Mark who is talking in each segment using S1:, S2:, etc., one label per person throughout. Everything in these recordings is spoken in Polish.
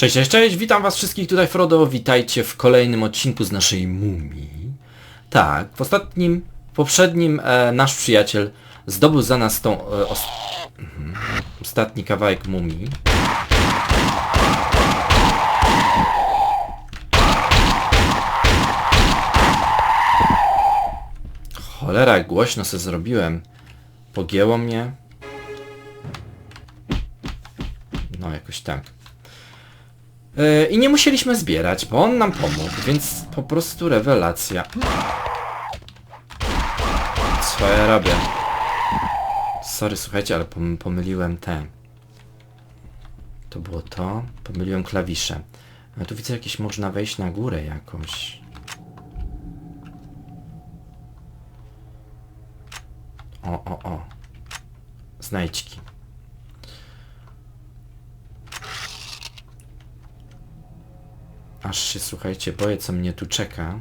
S1: Cześć, cześć, cześć, witam was wszystkich, tutaj Frodo, witajcie w kolejnym odcinku z naszej mumii. Tak, w ostatnim, poprzednim e, nasz przyjaciel zdobył za nas tą e, os mhm, ostatni kawałek mumii. Cholera, jak głośno se zrobiłem. Pogięło mnie. No, jakoś tak. Yy, I nie musieliśmy zbierać, bo on nam pomógł, więc po prostu rewelacja. Co ja robię? Sorry, słuchajcie, ale pom pomyliłem te. To było to. Pomyliłem klawisze. Ale tu widzę jakieś można wejść na górę jakoś. O, o, o. Znajdźki. Aż się, słuchajcie, boję, co mnie tu czeka.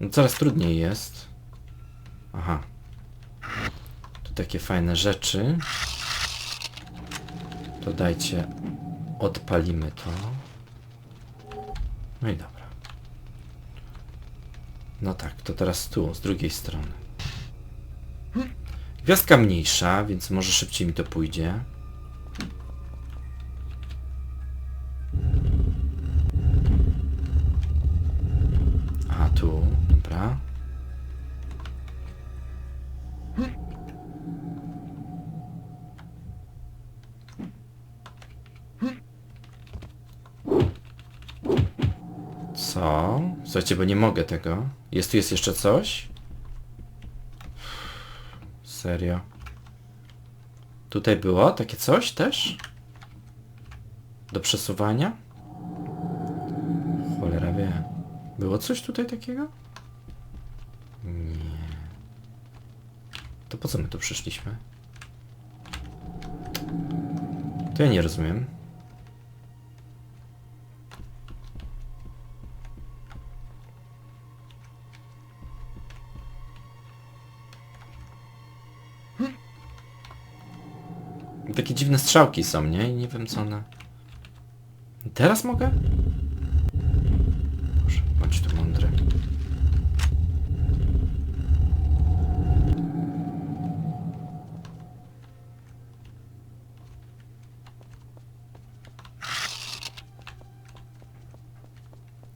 S1: No coraz trudniej jest. Aha. Tu takie fajne rzeczy. To dajcie, odpalimy to. No i dobra. No tak, to teraz tu, z drugiej strony. Gwiazdka mniejsza, więc może szybciej mi to pójdzie. Co? Słuchajcie, bo nie mogę tego. Jest tu jest jeszcze coś? Serio. Tutaj było takie coś też? Do przesuwania? Cholera wie. Było coś tutaj takiego? Nie. To po co my tu przyszliśmy? To ja nie rozumiem. Dziwne strzałki są, nie? I nie wiem co one... Teraz mogę? Boże, bądź tu mądry.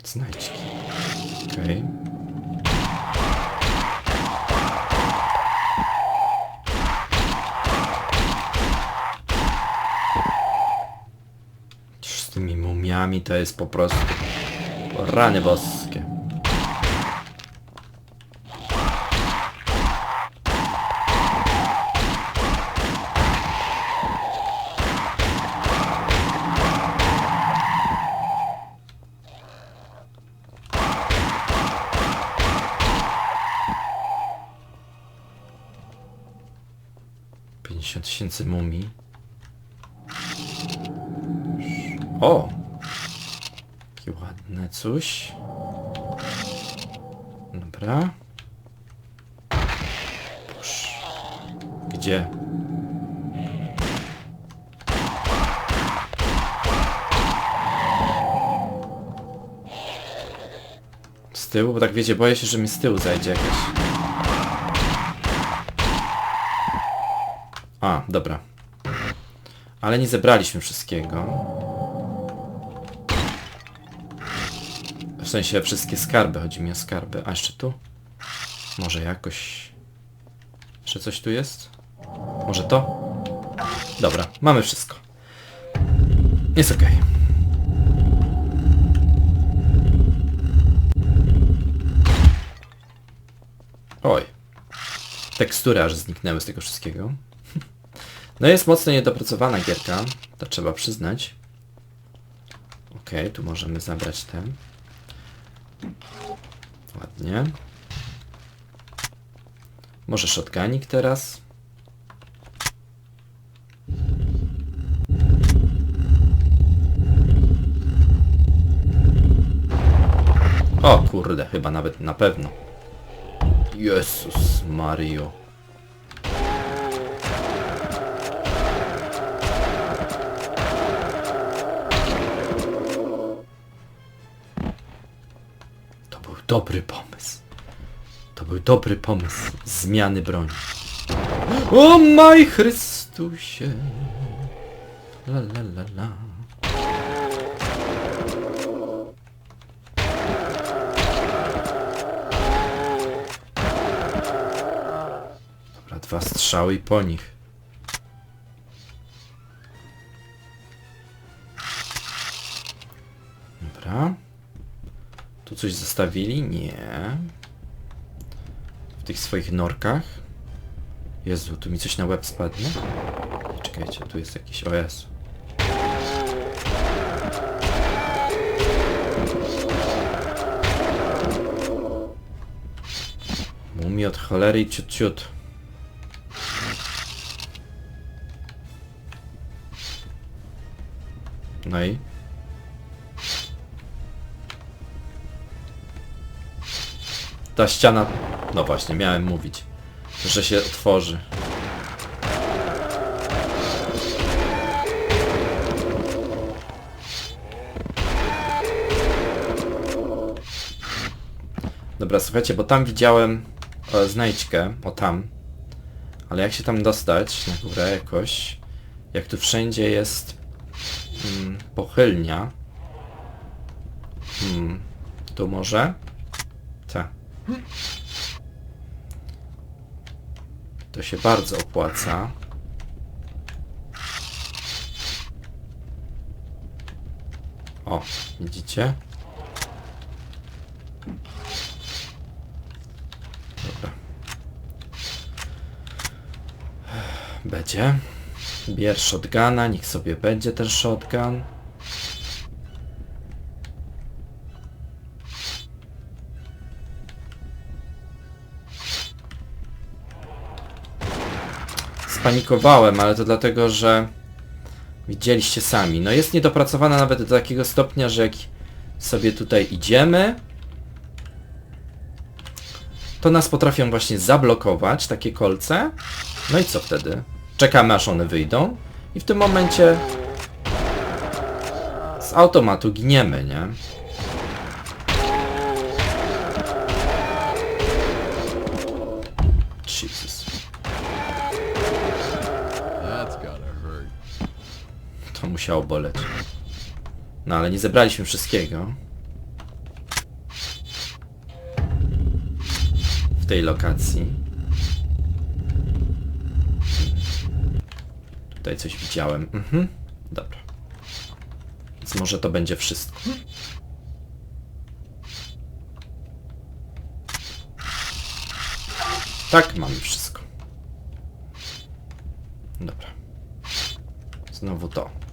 S1: Znajdźki. Okej. Z mumiami to jest po prostu... Rany boskie. Tysięcy mumii. O! Ładne coś. Dobra. Gdzie? Z tyłu? Bo tak wiecie, boję się, że mi z tyłu zajdzie jakaś. A, dobra. Ale nie zebraliśmy wszystkiego. Sensie wszystkie skarby, chodzi mi o skarby. A jeszcze tu? Może jakoś... Jeszcze coś tu jest? Może to? Dobra, mamy wszystko. Jest okej. Oj. Tekstury aż zniknęły z tego wszystkiego. No jest mocno niedopracowana gierka, to trzeba przyznać. Okej, tu możemy zabrać ten. Ładnie. Może shotgunik teraz? O kurde, chyba nawet na pewno. Jezus Mario. Dobry pomysł. To był dobry pomysł zmiany broni. O maj Chrystusie. La la la la. Dobra, dwa strzały i po nich. Dobra. Tu coś zostawili? Nie. W tych swoich norkach. Jezu, tu mi coś na łeb spadnie. Czekajcie, tu jest jakiś OS. Mumie od cholery i ciut ciut. No i? Ta ściana... No właśnie, miałem mówić, że się otworzy. Dobra, słuchajcie, bo tam widziałem o, znajdźkę, o tam. Ale jak się tam dostać na górę jakoś? Jak tu wszędzie jest mm, pochylnia. Hmm, tu może? To się bardzo opłaca. O, widzicie? Dobra. Będzie. Bierz shotguna, niech sobie będzie ten shotgun. Spanikowałem, ale to dlatego, że widzieliście sami. No jest niedopracowana nawet do takiego stopnia, że jak sobie tutaj idziemy, to nas potrafią właśnie zablokować, takie kolce. No i co wtedy? Czekamy aż one wyjdą i w tym momencie z automatu giniemy, nie? Jesus. To musiało boleć. No ale nie zebraliśmy wszystkiego. W tej lokacji. Tutaj coś widziałem. Mhm. Dobra. Więc może to będzie wszystko. Tak, mamy wszystko. Dobra. Znowu to.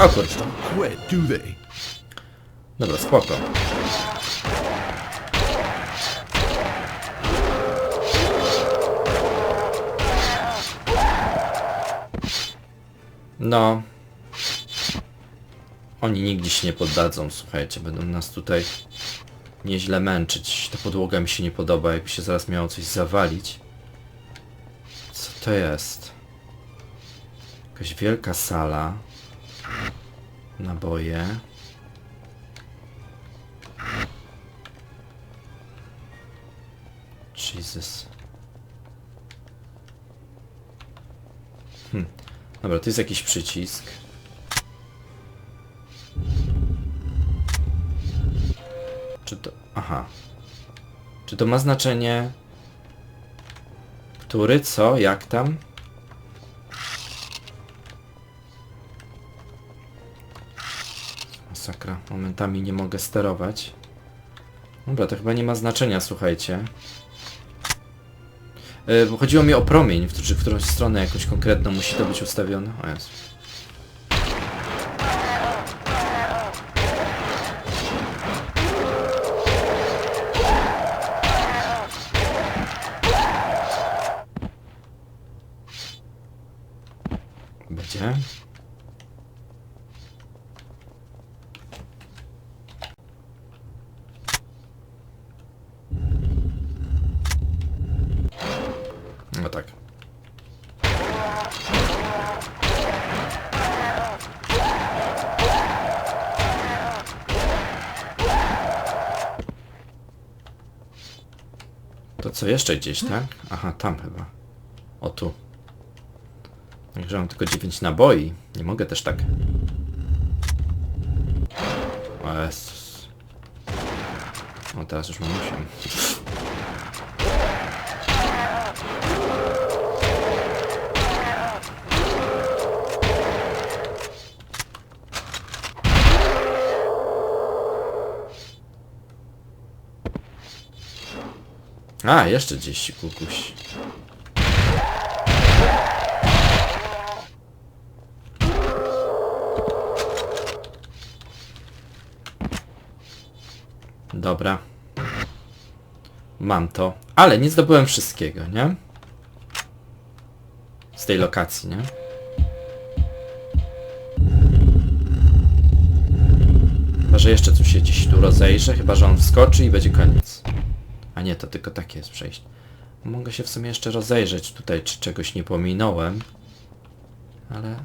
S2: Do they?
S1: Dobra, spoko. No. Oni nigdy się nie poddadzą, słuchajcie, będą nas tutaj nieźle męczyć. Ta podłoga mi się nie podoba, jakby się zaraz miało coś zawalić. Co to jest? Jakaś wielka sala. Naboje. Jesus. Hm. Dobra, to jest jakiś przycisk. Czy to... Aha. Czy to ma znaczenie... Który? Co? Jak tam? Momentami nie mogę sterować. Dobra, to chyba nie ma znaczenia, słuchajcie. Yy, chodziło mi o promień, w, czy w którąś stronę jakąś konkretną musi to być ustawione. O Jezu. Będzie. To co, jeszcze gdzieś, tak? Aha, tam chyba. O tu. Także mam tylko 9 naboi. Nie mogę też tak. O Jezus. O, teraz już mam 8. A, jeszcze gdzieś kukuś. Dobra. Mam to. Ale nie zdobyłem wszystkiego, nie? Z tej lokacji, nie? Chyba, że jeszcze coś się gdzieś tu rozejrzę, chyba, że on wskoczy i będzie koniec. A nie, to tylko takie jest przejście. Mogę się w sumie jeszcze rozejrzeć tutaj, czy czegoś nie pominąłem. Ale...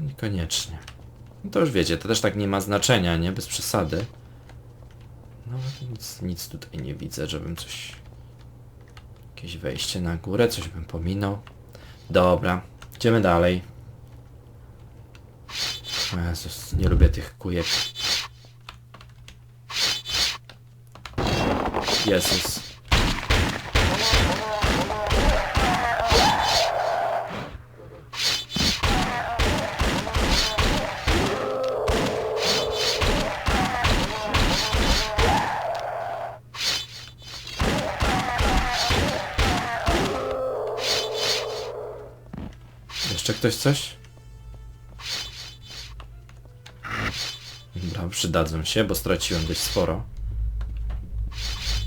S1: Niekoniecznie. No to już wiecie, to też tak nie ma znaczenia, nie? Bez przesady. No nic, nic tutaj nie widzę, żebym coś... Jakieś wejście na górę, coś bym pominął. Dobra, idziemy dalej. Jezus, nie lubię tych kujek. Jezus. Jeszcze ktoś coś? Przydadzą się, bo straciłem dość sporo.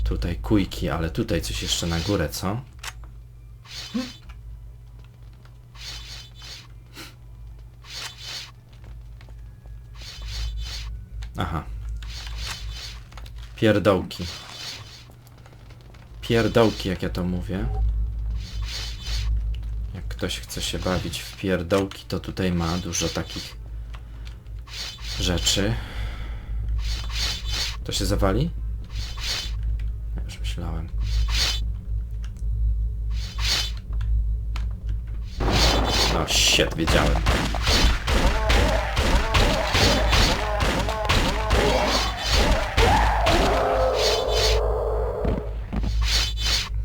S1: Tutaj kujki, ale tutaj coś jeszcze na górę, co? Aha. Pierdołki. Pierdołki, jak ja to mówię. Jak ktoś chce się bawić w pierdołki, to tutaj ma dużo takich rzeczy. To się zawali? Już myślałem. No shit, wiedziałem.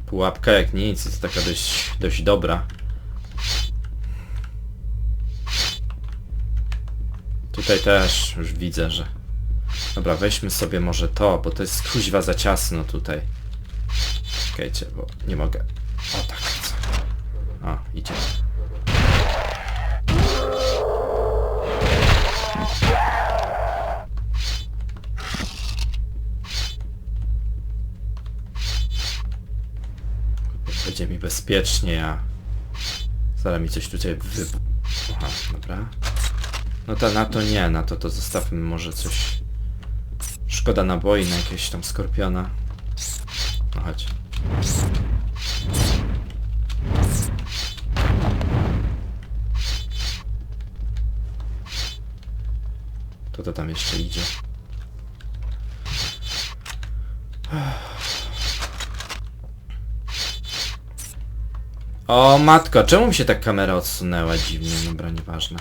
S1: Pułapka jak nic, jest taka dość, dość dobra. Tutaj też już widzę, że... Dobra, weźmy sobie może to, bo to jest kuźwa za ciasno tutaj. Czekajcie, bo nie mogę. O tak chcę. O, idzie. Będzie mi bezpiecznie, a... Zaraz mi coś tutaj wy... Aha, dobra. No to na to nie, na to to zostawmy może coś... Szkoda naboi na jakiegoś tam skorpiona. No chodź. To to tam jeszcze idzie. O matko, czemu mi się tak kamera odsunęła dziwnie? Dobra, nieważne.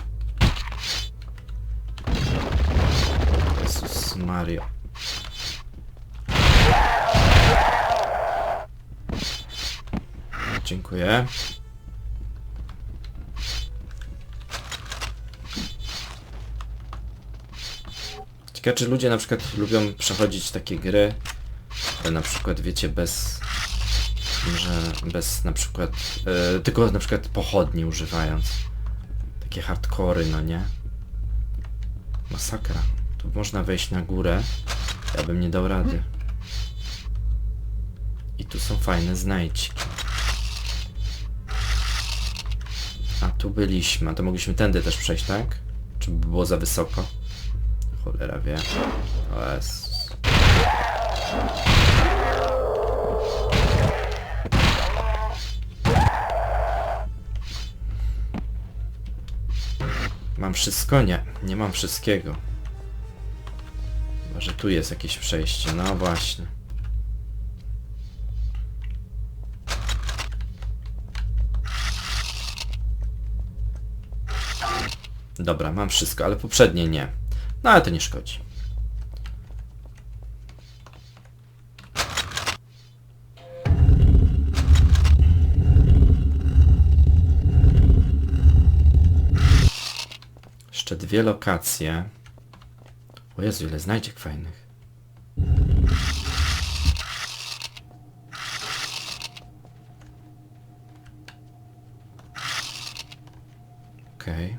S1: Jezus Mario. Dziękuję. Ciekawe, czy ludzie na przykład lubią przechodzić takie gry, na przykład wiecie, bez że bez na przykład e, tylko na przykład pochodni używając takie hardkory, no nie? Masakra. Tu można wejść na górę. Ja bym nie dał rady. I tu są fajne znajdźki. A tu byliśmy. A to mogliśmy tędy też przejść, tak? Czy by było za wysoko? Cholera wie. O Jezus. Mam wszystko? Nie. Nie mam wszystkiego. Może tu jest jakieś przejście, no właśnie. Dobra, mam wszystko, ale poprzednie nie. No ale to nie szkodzi. Jeszcze dwie lokacje. O Jezu, ile znajdziek fajnych. Okej.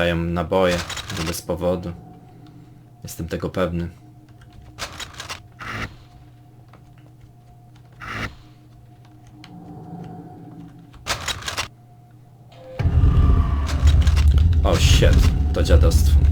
S1: Dają naboje, nie bez powodu. Jestem tego pewny. O shit, to dziadostwo.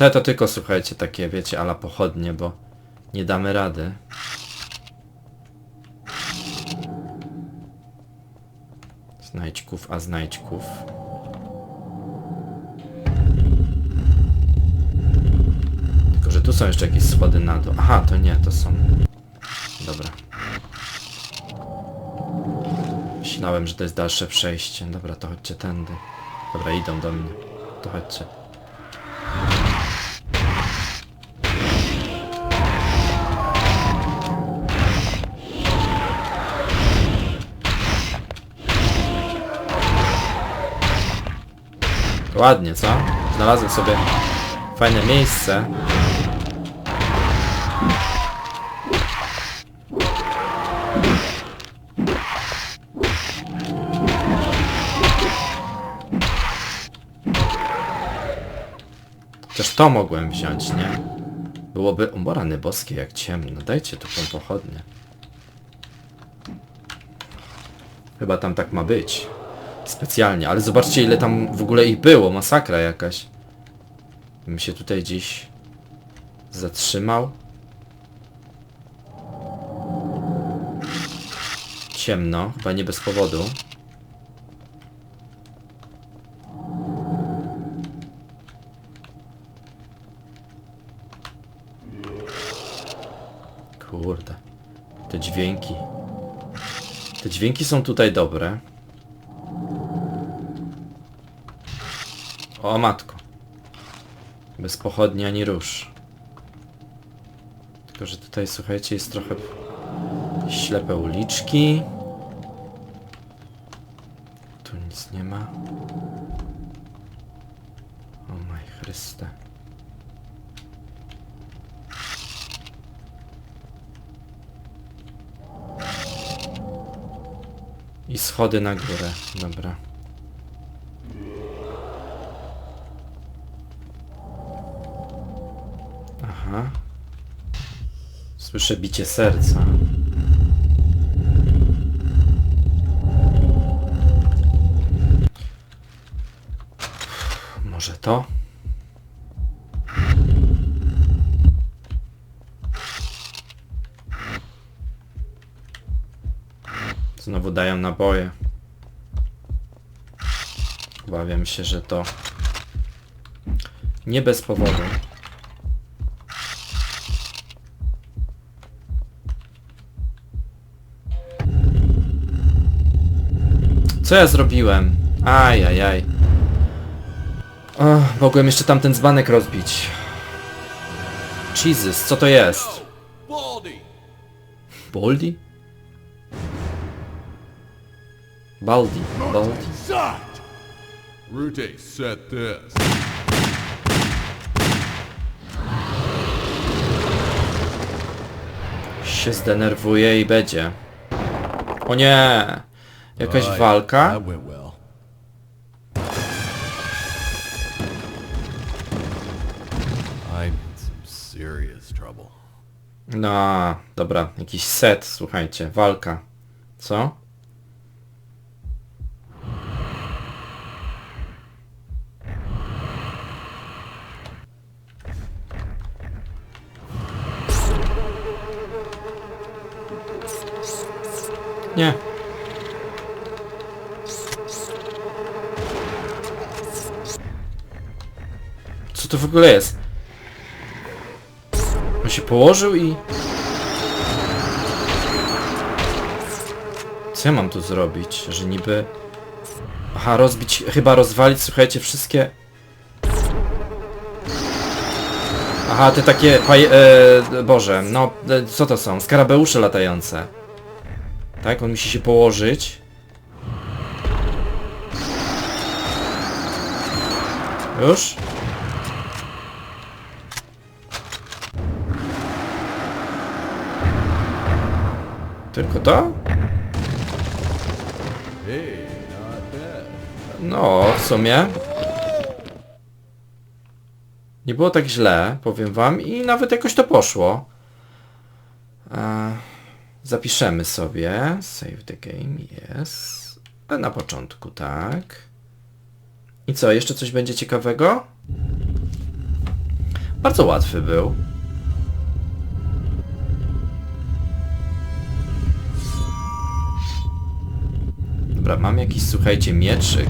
S1: Te to tylko słuchajcie takie wiecie ala pochodnie, bo nie damy rady. Znajdźków, a znajdźków. Tylko, że tu są jeszcze jakieś schody na dół. Aha, to nie, to są... Dobra. Myślałem, że to jest dalsze przejście. Dobra, to chodźcie tędy. Dobra, idą do mnie. To chodźcie. Ładnie, co? Znalazłem sobie fajne miejsce. Chociaż to mogłem wziąć, nie? Byłoby... O, rany boskie, jak ciemno. Dajcie tu tą pochodnię. Chyba tam tak ma być. Specjalnie, ale zobaczcie ile tam w ogóle ich było, masakra jakaś. Bym się tutaj gdzieś zatrzymał. Ciemno, chyba nie bez powodu. Kurde. Te dźwięki. Te dźwięki są tutaj dobre. O matko. Bez pochodni ani rusz. Tylko, że tutaj słuchajcie jest trochę ślepe uliczki. Tu nic nie ma. O maj Chryste. I schody na górę. Dobra. Słyszę bicie serca. Może to? Znowu dają naboje. Obawiam się, że to nie bez powodu. Co ja zrobiłem? Aj, aj, aj. O, mogłem jeszcze tamten dzbanek rozbić. Jesus, co to jest? Baldi? Baldi, Baldi.
S2: Rute set this.
S1: Się zdenerwuje i będzie. O nie! Jakaś walka? No, dobra, jakiś set, słuchajcie, walka. Co? Nie. To w ogóle jest? On się położył i... Co ja mam tu zrobić? Że niby... Aha, rozbić, chyba rozwalić, słuchajcie, wszystkie... Aha, te takie paj... E, Boże, no, e, co to są? Skarabeusze latające. Tak, on musi się położyć. Już? Tylko to? No, w sumie. Nie było tak źle, powiem wam, i nawet jakoś to poszło. E, zapiszemy sobie. Save the game, yes. A na początku, tak. I co, jeszcze coś będzie ciekawego? Bardzo łatwy był. Dobra, mam jakiś, słuchajcie, mieczyk.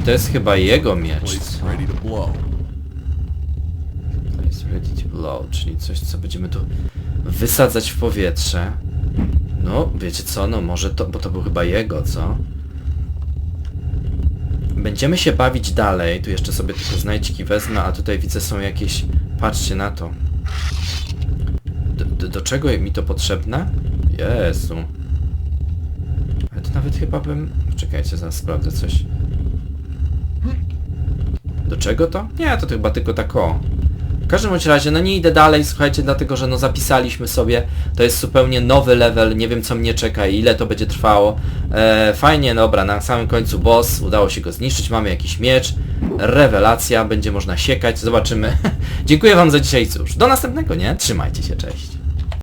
S1: I to jest chyba jego miecz. Co?
S2: to.
S1: Place ready to blow, czyli coś, co będziemy tu wysadzać w powietrze. No, wiecie co, no może to, bo to był chyba jego, co? Będziemy się bawić dalej, tu jeszcze sobie tylko znajdźki wezmę, a tutaj widzę są jakieś... Patrzcie na to. Do, do, do czego mi to potrzebne? Jezu. To nawet chyba bym... Czekajcie, zaraz sprawdzę coś. Do czego to? Nie, to chyba tylko tak o. W każdym bądź razie, no nie idę dalej, słuchajcie, dlatego że no zapisaliśmy sobie, to jest zupełnie nowy level, nie wiem co mnie czeka i ile to będzie trwało. E, fajnie, dobra, na samym końcu boss, udało się go zniszczyć, mamy jakiś miecz, rewelacja, będzie można siekać, zobaczymy. Dziękuję wam za dzisiaj, cóż, do następnego, nie? Trzymajcie się, cześć.